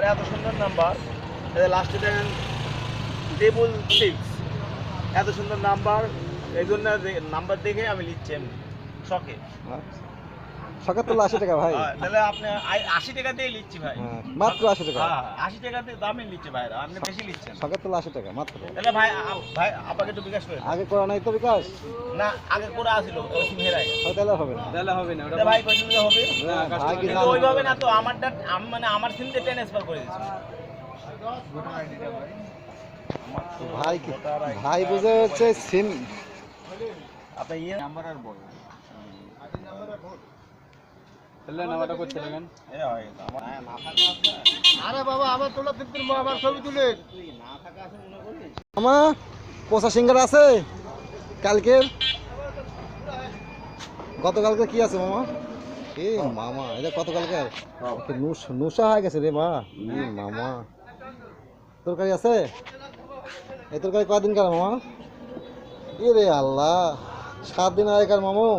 Number এত সুন্দর number. লাস্টে দেখেন ডেবল সিক্স এত সুন্দর নাম্বার, এই জন্য নাম্বার দেখে আমি লিখছি এমনি। শখে সকাল তোলা আশি টাকা ভাই। হ্যাঁ, তাহলে আপনি আশি টাকা দিয়ে লিখছি ভাই। হ্যাঁ, মাত্র আশি টাকা। হ্যাঁ আশি টাকাতে দামে লিখছে ভাই আপনি বেশি লিখছেন সকাল তোলা আশি টাকা মাত্র। তাহলে ভাই ভাই আপনাকে একটু বিকাশ করে আগে করা নাই তো বিকাশ? না আগে করে আসিল তাহলে হবে না। তাহলে হবে না তাহলে ভাই কইছিল হবে? না, কিন্তু ওইভাবে না তো আমারটা আম- মানে আমার সিমতে ট্রান্সফার করে দিচ্ছে ভাই কি ভাই বুঝে হচ্ছে সিম আপনার ইয়ে নাম্বার আর বল তাহলে নাম্বারটা করতে লাগেন এ হয় তো, আমার না থাকা আছে। আরে বাবা আবার তোলা তিন আবার ছবি তুলে। না থাকা আছে মনে করিস মামা পোষা সিঙ্গার আছে? কালকের? গতকালকে কি আছে মামা? এ মামা এটা কতকালকে নুসা হয়ে গেছে রে মা। মামা। তরকারি আছে? এ তরকারি কদিন কার মামা? এ রে আল্লাহ সাত দিন আগেকার মামু।